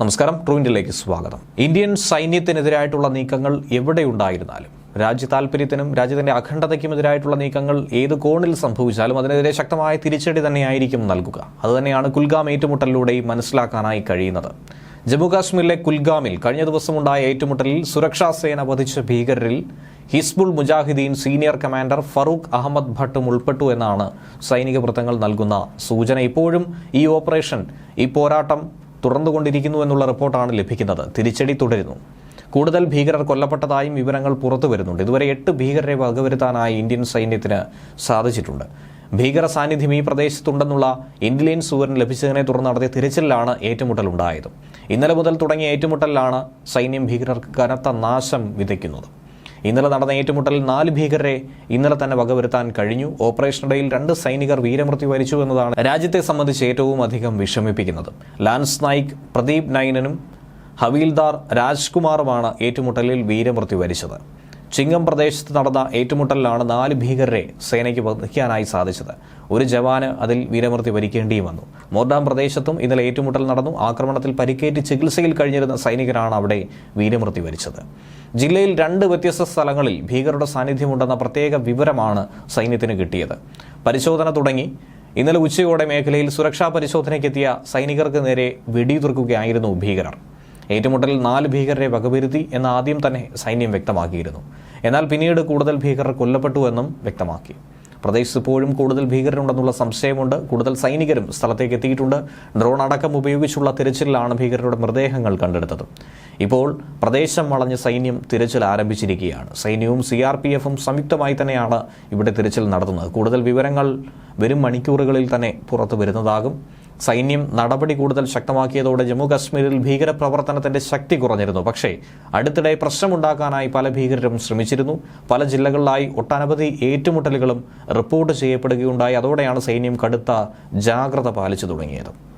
നമസ്കാരം ട്രൂ ഇന്ത്യയിലേക്ക് സ്വാഗതം. ഇന്ത്യൻ സൈന്യത്തിനെതിരായിട്ടുള്ള നീക്കങ്ങൾ എവിടെയുണ്ടായിരുന്നാലും രാജ്യ താല്പര്യത്തിനും രാജ്യത്തിന്റെ അഖണ്ഡതയ്ക്കുമെതിരായിട്ടുള്ള നീക്കങ്ങൾ ഏത് കോണിൽ സംഭവിച്ചാലും അതിനെതിരെ ശക്തമായ തിരിച്ചടി തന്നെയായിരിക്കും നൽകുക. അതുതന്നെയാണ് കുൽഗാം ഏറ്റുമുട്ടലിലൂടെയും മനസ്സിലാക്കാനായി കഴിയുന്നത്. ജമ്മുകാശ്മീരിലെ കുൽഗാമിൽ കഴിഞ്ഞ ദിവസമുണ്ടായ ഏറ്റുമുട്ടലിൽ സുരക്ഷാ സേന വധിച്ച ഭീകരരിൽ ഹിസ്ബുൾ മുജാഹിദ്ദീൻ സീനിയർ കമാൻഡർ ഫറൂഖ് അഹമ്മദ് ഭട്ടും ഉൾപ്പെട്ടു എന്നാണ് സൈനിക വൃത്തങ്ങൾ നൽകുന്ന സൂചന. ഇപ്പോഴും ഈ ഓപ്പറേഷൻ ഈ പോരാട്ടം തുടർന്നുകൊണ്ടിരിക്കുന്നു എന്നുള്ള റിപ്പോർട്ടാണ് ലഭിക്കുന്നത്. തിരിച്ചടി തുടരുന്നു. കൂടുതൽ ഭീകരർ കൊല്ലപ്പെട്ടതായും വിവരങ്ങൾ പുറത്തു വരുന്നുണ്ട്. ഇതുവരെ എട്ട് ഭീകരരെ വകവരുത്താനായി ഇന്ത്യൻ സൈന്യത്തിന് സാധിച്ചിട്ടുണ്ട്. ഭീകര സാന്നിധ്യം ഈ പ്രദേശത്തുണ്ടെന്നുള്ള ഇന്റലിജൻസ് വിവരം ലഭിച്ചതിനെ തുടർന്ന് നടത്തിയ തിരച്ചിലാണ് ഏറ്റുമുട്ടൽ ഉണ്ടായത് ഇന്നലെ മുതൽ തുടങ്ങിയ ഏറ്റുമുട്ടലിലാണ് സൈന്യം ഭീകരർക്ക് കനത്ത നാശം വിതയ്ക്കുന്നത്. ഇന്നലെ നടന്ന ഏറ്റുമുട്ടലിൽ നാല് ഭീകരരെ ഇന്നലെ തന്നെ വകവരുത്താൻ കഴിഞ്ഞു. ഓപ്പറേഷനിടയിൽ രണ്ട് സൈനികർ വീരമൃത്യു വരിച്ചു എന്നതാണ് രാജ്യത്തെ സംബന്ധിച്ച് ഏറ്റവും അധികം വിഷമിപ്പിക്കുന്നത്. ലാൻസ് നായിക് പ്രദീപ് നൈനനും ഹവീൽദാർ രാജ്കുമാറുമാണ് ഏറ്റുമുട്ടലിൽ വീരമൃത്യു വരിച്ചത്. ചിങ്ങം പ്രദേശത്ത് നടന്ന ഏറ്റുമുട്ടലിലാണ് നാല് ഭീകരരെ സേനയ്ക്ക് വധിക്കാനായി സാധിച്ചത്. ഒരു ജവാന് അതിൽ വീരമൃത്യു വരിക്കേണ്ടിയും വന്നു. മോർഡാം പ്രദേശത്തും ഇന്നലെ ഏറ്റുമുട്ടൽ നടന്നു. ആക്രമണത്തിൽ പരിക്കേറ്റ് ചികിത്സയിൽ കഴിഞ്ഞിരുന്ന സൈനികരാണ് അവിടെ വീരമൃത്യു വരിച്ചത്. ജില്ലയിൽ രണ്ട് വ്യത്യസ്ത സ്ഥലങ്ങളിൽ ഭീകരരുടെ സാന്നിധ്യമുണ്ടെന്ന പ്രത്യേക വിവരമാണ് സൈന്യത്തിന് കിട്ടിയത്. പരിശോധന തുടങ്ങി. ഇന്നലെ ഉച്ചയോടെ മേഖലയിൽ സുരക്ഷാ പരിശോധനയ്ക്കെത്തിയ സൈനികർക്ക് നേരെ വെടിയുതിർക്കുകയായിരുന്നു ഭീകരർ. ഏറ്റുമുട്ടലിൽ നാല് ഭീകരരെ വകവരുത്തി എന്ന് ആദ്യം തന്നെ സൈന്യം വ്യക്തമാക്കിയിരുന്നു. എന്നാൽ പിന്നീട് കൂടുതൽ ഭീകരർ കൊല്ലപ്പെട്ടു എന്നും വ്യക്തമാക്കി. പ്രദേശത്ത് ഇപ്പോഴും കൂടുതൽ ഭീകരരുണ്ടെന്നുള്ള സംശയമുണ്ട്. കൂടുതൽ സൈനികരും സ്ഥലത്തേക്ക് എത്തിയിട്ടുണ്ട്. ഡ്രോൺ അടക്കം ഉപയോഗിച്ചുള്ള തിരച്ചിലാണ് ഭീകരരുടെ മൃതദേഹങ്ങൾ കണ്ടെടുത്തത്. ഇപ്പോൾ പ്രദേശം വളഞ്ഞ് സൈന്യം തിരച്ചിൽ ആരംഭിച്ചിരിക്കുകയാണ്. സൈന്യവും സി ആർ പി എഫും സംയുക്തമായി തന്നെയാണ് ഇവിടെ തിരച്ചിൽ നടത്തുന്നത്. കൂടുതൽ വിവരങ്ങൾ വരും മണിക്കൂറുകളിൽ തന്നെ പുറത്തു വരുന്നതാകും സൈന്യം നടപടി കൂടുതൽ ശക്തമാക്കിയതോടെ ജമ്മു കാശ്മീരിൽ ഭീകരപ്രവർത്തനത്തിന്റെ ശക്തി കുറഞ്ഞിരുന്നു. പക്ഷേ അടുത്തിടെ പ്രശ്നമുണ്ടാക്കാനായി പല ഭീകരരും ശ്രമിച്ചിരുന്നു. പല ജില്ലകളിലായി ഒട്ടനവധി ഏറ്റുമുട്ടലുകളും റിപ്പോർട്ട് ചെയ്യപ്പെടുകയുണ്ടായി. അതോടെയാണ് സൈന്യം കടുത്ത ജാഗ്രത പാലിച്ചു തുടങ്ങിയത്.